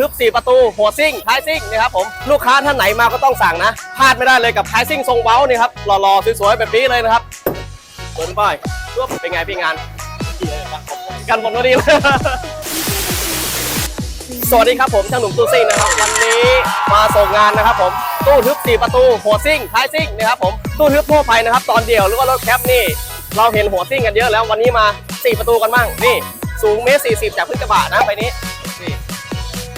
ทึบ 4 ประตู หัวซิ่งท้ายซิ่งนะครับผมลูกค้าท่านไหนมาก็ต้องสั่งนะพลาดไม่ได้เลยกับท้ายซิ่งทรงเว้านี่ครับหล่อๆสวยๆแบบนี้เลยนะครับเปิดป้ายเป็นไงพี่งานกันหมดพอดีเลยสวัสดีครับผมช่างหนุ่มตู้ซิ่งนะครับ วันนี้มาส่งงานนะครับผมตู้ทึบ 4 ประตู หัวซิ่งท้ายซิ่งนะครับผมตู้ทึบทั่วไปนะครับ ตอนเดียวหรือว่ารถแคปนี่ เราเห็นหัวซิ่งกันเยอะแล้ววันนี้มา 4 ประตูกันบ้างนี่สูงเมตรสี่สิบจากพื้นกระบะนะไปนี้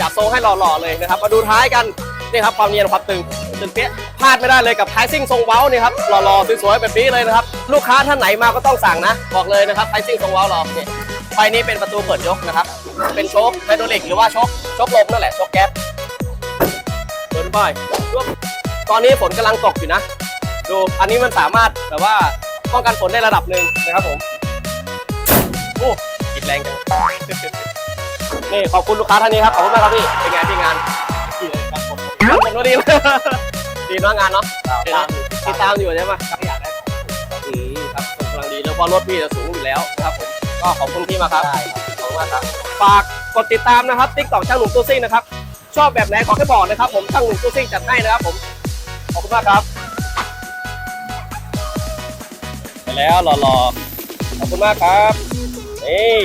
จับทรงให้หล่อๆเลยนะครับ มาดูท้ายกันนี่ครับความเนียนความตึงตึงเปี้ยพลาดไม่ได้เลยกับท้ายซิ่งทรงเว้านี่ครับหล่อๆสวยๆแบบนี้เลยนะครับลูกค้าท่านไหนมาก็ต้องสั่งนะ บอกเลยนะครับท้ายซิ่งทรงเว้าเราเนี่ยไฟนี้เป็นประตูเปิดยกนะครับ เป็นโชคไฮดรอลิกหรือว่าโชคโชคลมนั่นแหละโชคแก๊สเดินไปรวบตอนนี้ฝนกำลังตกอยู่นะ ดูอันนี้มันสามารถแบบว่าป้องกันฝนได้ระดับหนึ่งนะครับผมโอ้กิดแรงจัง นี่ขอบคุณลูกค้าท่านนี้ครับขอบคุณมากครับพี่เป็นไงพี่งานดีเลยครับผมครับผมก็ดีดีเน้องงานเนาะดีเนอะติดตามอยู่ใช่ไหมครับอยากได้อืมครับกำลังดีแล้วเพราะรถพี่จะสูงอยู่แล้วนะครับผมก็ขอบคุณพี่มากครับขอบคุณมากครับฝากกดติดตามนะครับติ๊กต็อกช่างหนุ่มตู้ซิ่งนะครับชอบแบบไหนขอแค่บอกนะครับ ผมช่างหนุ่มตู้ซิ่งจัดให้นะครับผมขอบคุณมากครับไปแล้วหล่อๆขอบคุณมากครับนี่